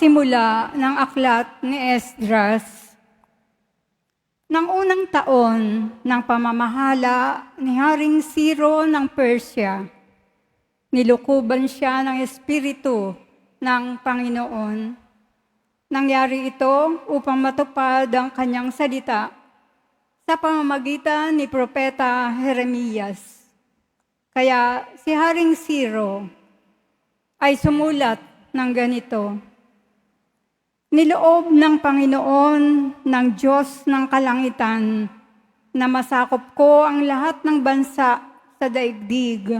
simula ng aklat ni Esdras. Nang unang taon ng pamamahala ni Haring Siro ng Persia, nilukuban siya ng Espiritu ng Panginoon. Nangyari ito upang matupad ang kanyang salita sa pamamagitan ni Propeta Jeremias. Kaya si Haring Siro ay sumulat ng ganito. Niloob ng Panginoon ng Diyos ng Kalangitan na masakop ko ang lahat ng bansa sa daigdig.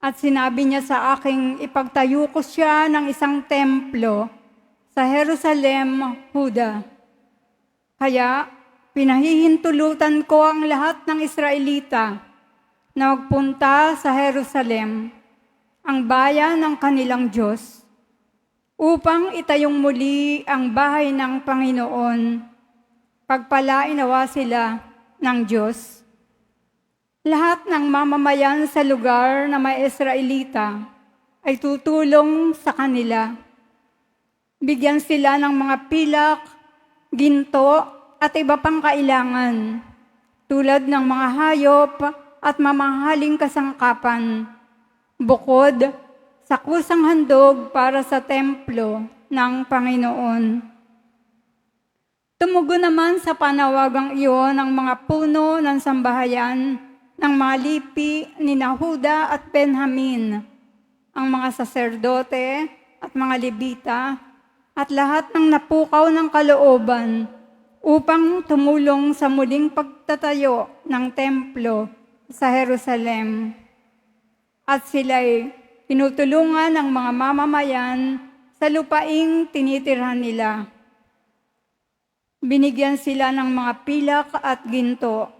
At sinabi niya sa aking ipagtayo ko siya ng isang templo sa Jerusalem, Huda. Kaya pinahihintulutan ko ang lahat ng Israelita na magpunta sa Jerusalem, ang bayan ng kanilang Diyos, upang itayong muli ang bahay ng Panginoon. Pagpalain nawa sila ng Diyos. Lahat ng mamamayan sa lugar na may Israelita ay tutulong sa kanila. Bigyan sila ng mga pilak, ginto at iba pang kailangan, tulad ng mga hayop at mamahaling kasangkapan, bukod sa kusang handog para sa templo ng Panginoon. Tumugo naman sa panawagang iyon ang mga puno ng sambahayan ng mga lipi ni Nahuda at Benjamin, ang mga saserdote at mga libita, at lahat ng napukaw ng kalooban upang tumulong sa muling pagtatayo ng templo sa Jerusalem. At sila'y tinutulungan ng mga mamamayan sa lupaing tinitirhan nila. Binigyan sila ng mga pilak at ginto.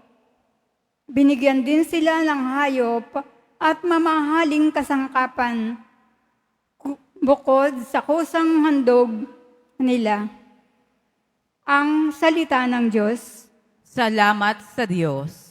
Binigyan din sila ng hayop at mamahaling kasangkapan bukod sa kusang handog nila. Ang salita ng Diyos. Salamat sa Diyos.